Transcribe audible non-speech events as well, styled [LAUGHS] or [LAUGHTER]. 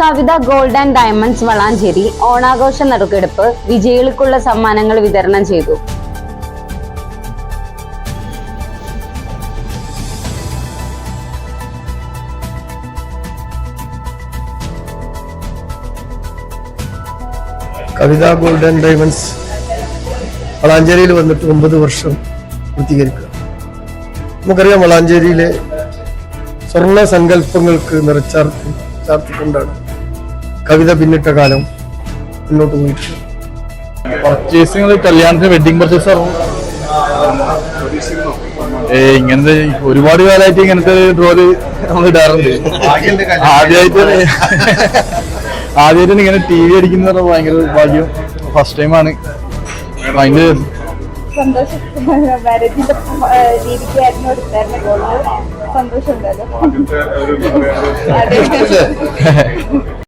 Kavitha gold and diamonds Valanchery ഓണാഘോഷ നറുക്കെടുപ്പ് വിജയികൾക്കുള്ള സമ്മാനങ്ങൾ വിതരണം ചെയ്തു. കവിത ഗോൾഡ് ആൻഡ് ഡയമണ്ട്സ് വളാഞ്ചേരിയിൽ വന്നിട്ട് ഒമ്പത് വർഷം പൂർത്തീകരിക്കുക. നമുക്കറിയാം വളാഞ്ചേരിയിലെ സ്വർണ സങ്കല്പങ്ങൾക്ക് നിറച്ചാർത്തി ചാർത്തിക്കൊണ്ടാണ് കവിത പിന്നിട്ട കാലം മുന്നോട്ട് പോയിട്ടുള്ളത് പർച്ചേസിങ് കല്യാണത്തിന് വെഡിങ് പർച്ചേസ് ഏ ഇങ്ങനത്തെ ഒരുപാട് കാലമായിട്ട് ഇങ്ങനത്തെ ഡ്രോൽ നമ്മൾ ഇടാറുണ്ട്. ആദ്യമായിട്ട് ആദ്യമായിട്ട് ഇങ്ങനെ ടി വി അടിക്കുന്ന ഭയങ്കര ഭാഗ്യം. ഫസ്റ്റ് ടൈമാണ് അതിന്റെ സന്തോഷം. [LAUGHS]